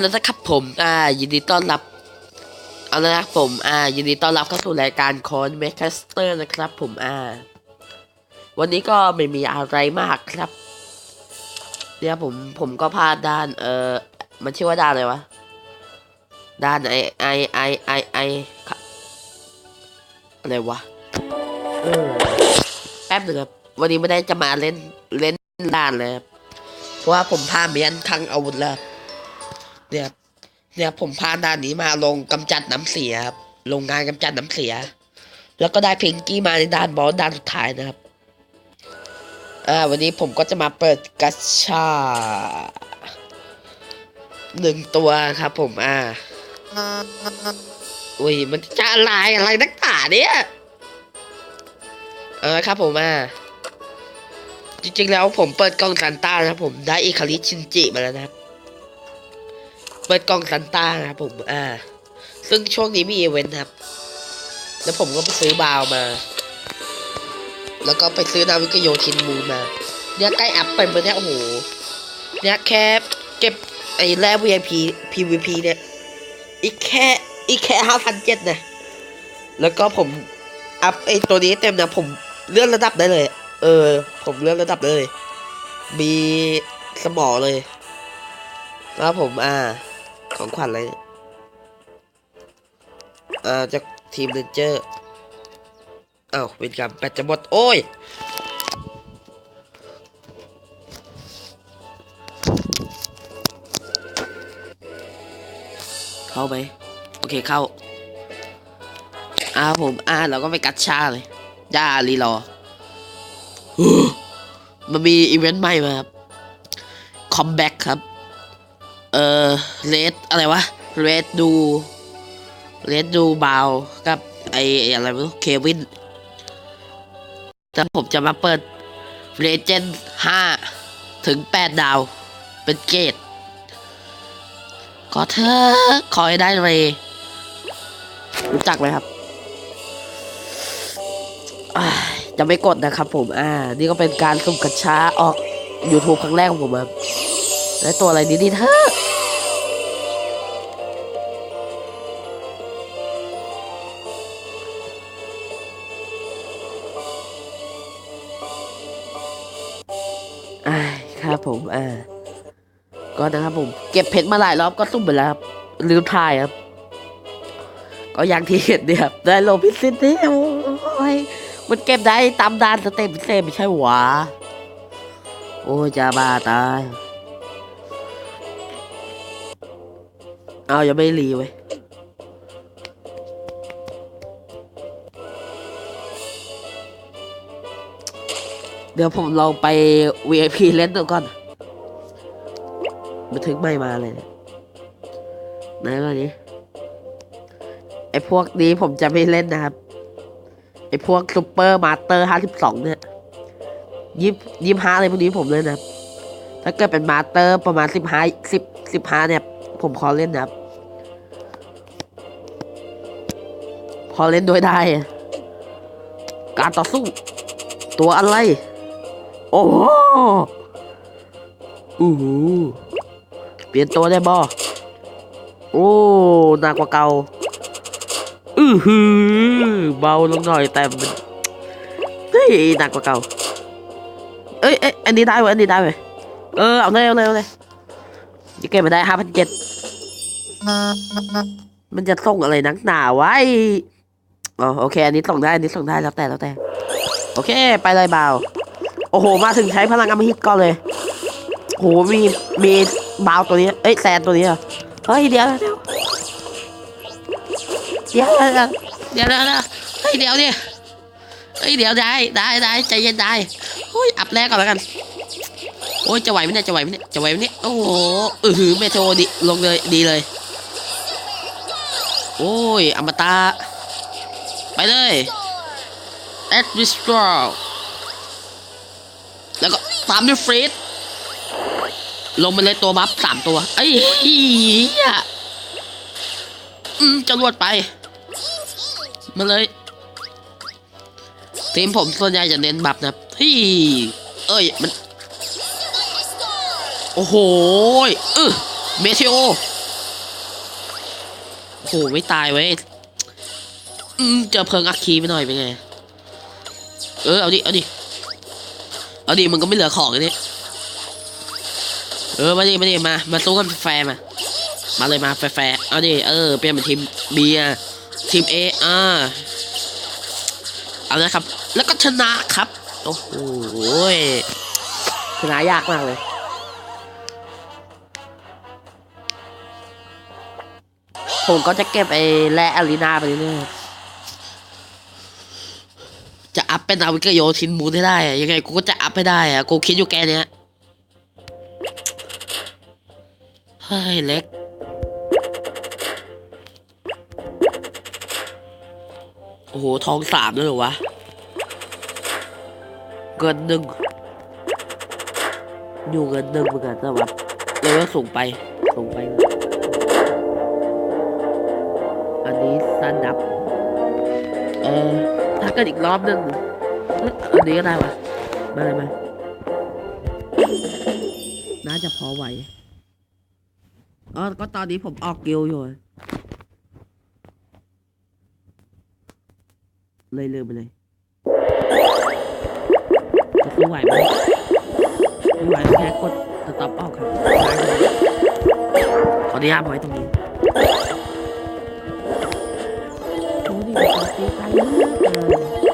แล้วนะครับผม อ่า ยินดีต้อนรับ เอาล้วนะครับผม อ่า ยินดีต้อนรับเข้าสู่รายการคอนเมคสเตอร์นะครับผม อ่า วันนี้ก็ไม่มีอะไรมากครับ เนี่ยผม ผมก็พาด้าน เออมันชื่อว่าด้านอะไรวะ ด้านไอไอไอไอไอครับอะไรวะ เออ แป๊บหนึงครับ วันนี้ไม่ได้จะมาเล่น เล่นด้านเลยครับ เพราะว่าผมพาเมียนทางอาวุธแล้ว เนี่ย เนี่ยผมพาด้านนี้มาลงกำจัดน้ำเสียครับโรงงานกำจัดน้ำเสีย แล้วก็ได้เพลงกี้มาในด้านบอสด้านสุดท้ายนะครับ อ่า วันนี้ผมก็จะมาเปิดกัชชาหนึ่งตัวครับ ผมอ่าอุ้ยมันจะอะไรอะไรนักหนาเนี่ยเออครับผมอ่าจริงๆแล้วผมเปิดกล่องซันต้านะครับผมได้อิคาริชินจิมาแล้วนะครับ เปิดกล่องซันต้านะครับผมอ่า ซึ่งช่วงนี้มีอีเวนต์ครับ แล้วผมก็ไปซื้อบาวมา แล้วก็ไปซื้อนาวิกโยชินมูนมาเนี่ยใกล้อัพไปหมดเนี่ยโอ้โหเนี่ยแค่เก็บไอ้แร่ VIP PVP เนี่ย อีกแค่อีกแค่ห้าพันเจ็ดนะแล้วก็ผมอัพไอ้ตัวนี้เต็มนะผมเลื่อนระดับได้เลย เออ ผมเลื่อนระดับเลย มีสมอเลยแล้วผมอ่า ของขวัญอะไรเนี่ยอ่าจากทีมเรนเจอร์อ้าวเป็นกรรแบตจะหมด โอ้ยเข้าไหมโอเคเข้าอ่าผมอ่าเราก็ไปกัดชาเลยย่ารีรอมันมีอีเวนต์ใหม่มาครับ คอมแบ็กครับ ออเลดอะไรวะเลดดูเลดดูบาวกับไออะไรไม่รู้เควินแต่ผมจะมาเปิดเรเจนห้าถึงแปดดาว เป็นเกรดขอเธอะขอให้ได้เลยรู้จักไหมครับจะไม่กดนะครับผม อ่า นี่ก็เป็นการสุ่มกัญชาออก YouTube ครั้งแรกของผมครับได้ตัวอะไรดีๆเถอะอ่ เก็บเพชรมาหลายรอบก็สุ่มไปแล้วครับลืมถ่ายครับ ก็อย่างที่เห็นเนี่ยครับได้โลพิซซิตี้โอ้ยมันเก็บได้ตามดานสเต็ปพิเศษไม่ใช่หวะโอ้ยจะบ้าตายเอายังไม่รีเว้ยเดี๋ยวผมลองไป VIP เล่นดูก่อน มาถึงไม่มาเลยเนี่ยไหนมาดิไอพวกนี้ผมจะไม่เล่นนะครับ ไอพวกซูเปอร์มาสเตอร์ห้าสิบสองเนี่ยยิบยิบห้าอะไรพวกนี้ผมเล่นนะครับ ถ้าเกิดเป็นมาสเตอร์ประมาณสิบห้าสิบสิบห้าเนี่ย ผมขอเล่นนะครับ พอเล่นด้วยได้ การต่อสู้ ตัวอะไร โอ้โหอู้หู ลี่ยนตัวได้บ่โอ้หนักกว่าเก่าอือหือเบาลงหน่อยแต่มันเฮ้ยหนักกว่าเก่าเอ้ยเอ้ยอันนี้ได้เว้ยอันนี้ได้เว้ยเออเอาเลยเอาเลยเอาเลยจะเก็บมาได้ห้าพันเจ็ดมันจะส่งอะไรนักหนาไว้อ๋อโอเค อันนี้ส่งได้อันนี้ส่งได้แล้วแต่แล้วแต่ โอเค ไปเลยเบาโอ้โห มาถึงใช้พลังอมหิตก่อนเลยโหมีมี บาวตัวนี้ เอ้ยแซนตัวนี้เหรอเฮ้ยเดี๋ยวเดี๋ยวเดี๋ยวเดี๋ยวเดี๋ยวเดี๋ยวเดี๋ยวเฮ้ยเดี๋ยวดิเฮ้ยเดี๋ยวได้ได้ได้ใจเย็นได้โอ้ยอัพแรกก่อนแล้วกัน โอ้ยจะไหวไหมเนี่ยจะไหวไหมเนี่ยจะไหวไหมเนี่ยโอ้โหอือหือเมโทรดิลงเลยดีเลย โอ้ยอมตะไปเลยแอดวิสตรอแล้วก็ตามด้วยฟรีด ลงมาเลยตัวบัฟสามตัวไอ้เหี้ยอืมจรวดไป มาเลย ทีมผมส่วนใหญ่จะเน้นบัฟนะที่เอ้ย มัน โอ้โหเออเมเทโอโอ้โห ไม่ตายเว้ยอืมเจอเพลิงอัคคีไปหน่อยเป็นไง เออ เอาดิ เอาดิ เอาดิ มึงก็ไม่เหลือของเลยนี่ เออมาดิมาดิมา มาสู้กันแฟร์มา มาเลยมาแฟร์เอาดิเออเปลี่ยนเป็นทีมเบีอะทีมเออ่าเอาละครับ แล้วก็ชนะครับ โอ้โหชนะยากมากเลยผมก็จะเก็บไอ้แร่อารีนาไปเรื่อยจะอัพเป็นนาวิกโยทินมูนให้ได้ ยังไงกูก็จะอัพให้ได้อะกูคิดอยู่แกเนี้ย เฮ้ยเล็ก โอ้โห ทองสามด้วยเหรอวะ เงินหนึ่งอยู่เงินหนึ่งเหมือนกันแต่ว่าเลยว่าสูงไปสูงไป อันนี้ซันดับ เออถ้ากิดอีกรอบหนึ่งอันนี้ก็ได้วะมาเลยมาน่าจะพอไหว อ๋อก็ตอนนี้ผมออกกิลอยู่ เลยลืมไปเลยจะสู้ไหวไหมไม่ไหวแค่กดสต็อปออกครับขออนุญาตไว้ตรงนี้โอ้นี่มันตีไกลมากเลย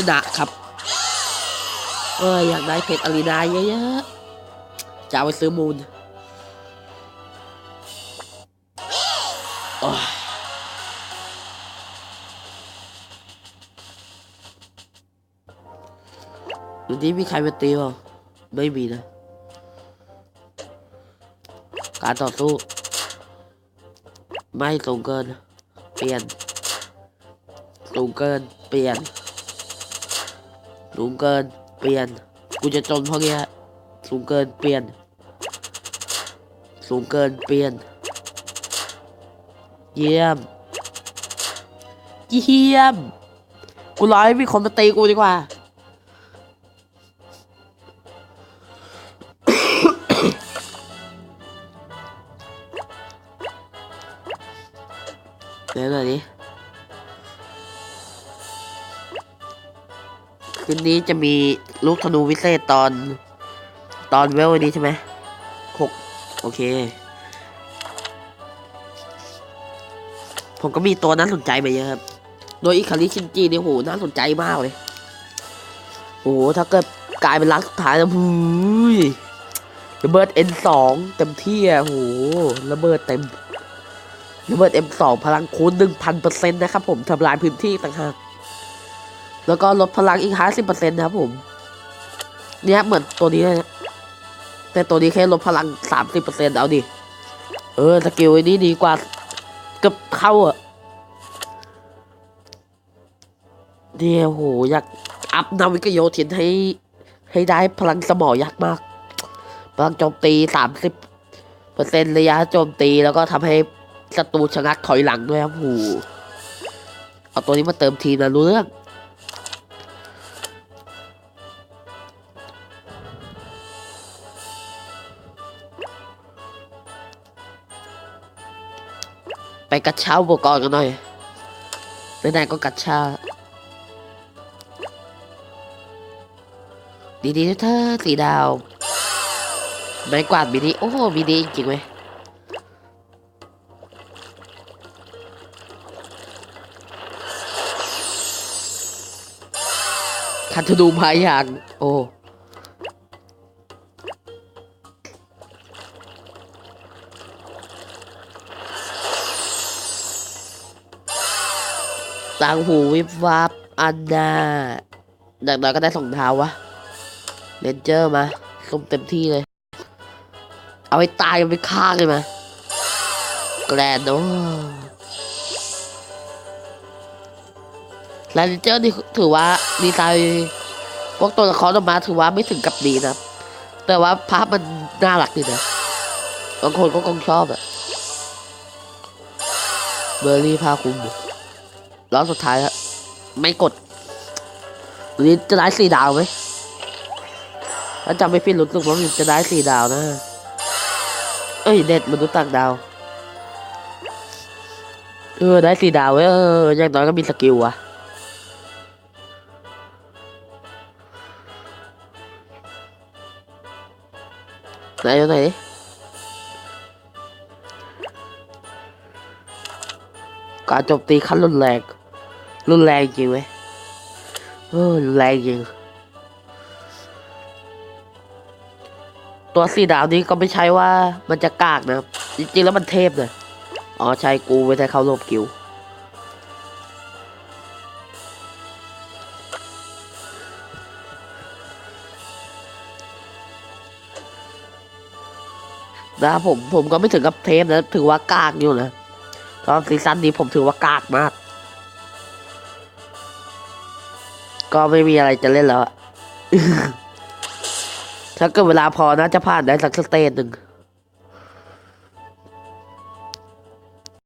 ชนะครับ เอออยากได้เพชรอารีนาเยอะๆ จะเอาไปซื้อมูลอยดูนี้มีใครมาตีเปล่าไม่มีนะ การต่อสู้ ไม่สูงเกิน เปลี่ยน สูงเกิน เปลี่ยน สูงเกินเปลี่ยน กูจะจนเพราะเงี้ยสูงเกินเปลี่ยน สูงเกินเปลี่ยน เยี่ยม เยี่ยม กูร้อให้มีคนมาตีกูดีกว่า เดี๋ยวหน่อยดิ คืนนี้จะมีลูกธนูวิเศษตอน ตอนเวลนี้ใช่ไหมหกโอเค ผมก็มีตัวน่าสนใจมาเยอะครับ โดยอิคาริชินจีเนี่ยโหน่าสนใจมากเลยโอ้โหถ้าเกิดกลายเป็นรักสุดท้ายนะหูยระเบิด N2 เต็มที่อะโหระเบิดเต็มระเบิด M2 พลังคูณ1,000%นะครับผมทำลายพื้นที่ต่างหาก แล้วก็ลดพลังอีกห้าสิบเปอร์เซ็นต์นะครับผม เนี่ยเหมือนตัวนี้เลยนะแต่ตัวนี้แค่ลดพลังสามสิบเปอร์เซ็นต์เอาดิ เออสกิลไอ้นี้ดีกว่าเกับเข้าอะเดี๋ยวโหอยากอัพนาวิกโยธินให้ ให้ได้พลังสมองยักษ์มาก พลังโจมตีสามสิบพอร์เซ็นต์ระยะโจมตีแล้วก็ทำให้ศัตรูชะงักถอยหลังด้วยครับหูเอาตัวนี้มาเติมทีนะรู้เรื่อง ไปกัดเช้าอุปกรณ์กันหน่อยไหนๆก็กัดเช้าดีๆนะเธอสีดาว ไม้กวาดมินิโอ้โหมินิจริงไหมคันธนูพายาง โอ้ ต่างหูวิบวับอันนาอย่างน้อยก็ได้สองเท้าวะเลนเจอร์มาซุ่มเต็มที่เลย เอาไปตายกันไปฆ่าเลยมาแกรนโนเลนเจอร์นี่ถือว่าดีไซน์พวกตัวละครออกมาถือว่าไม่ถึงกับดีนะ แต่ว่าภาพมันน่ารักดีนะบางคนก็คงชอบอะเบอร์รี่ผ้าคลุม รอบสุดท้ายไม่กดวันนี้จะได้สี่ดาวไหมถ้าจำไม่ผิดรู้สึกว่ามันจะได้สี่ดาวนะ เอ้ยเด็ดมนุษย์ต่างดาว เออได้สี่ดาวเว้ยเอออย่างน้อยก็มีสกิลอะไหนอยู่ไหนการโจมตีขั้นรุนแรง รุนแรงจริงเว้ยเออรุนแรงจริง ตัวสีดาวนี้ก็ไม่ใช่ว่ามันจะกากนะ จริงๆแล้วมันเทพเลยอ๋อใช่กูไม่ได้เข้าร่วมกิวนะผมผมก็ไม่ถึงกับเทพนะ ถือว่ากากอยู่นะตอนซีซั่นนี้ผมถือว่ากากมาก ก็ไม่มีอะไรจะเล่นแล้วถ้าเกิดเวลาพอน่าจะผ่านได้สักสเตจหนึ่ง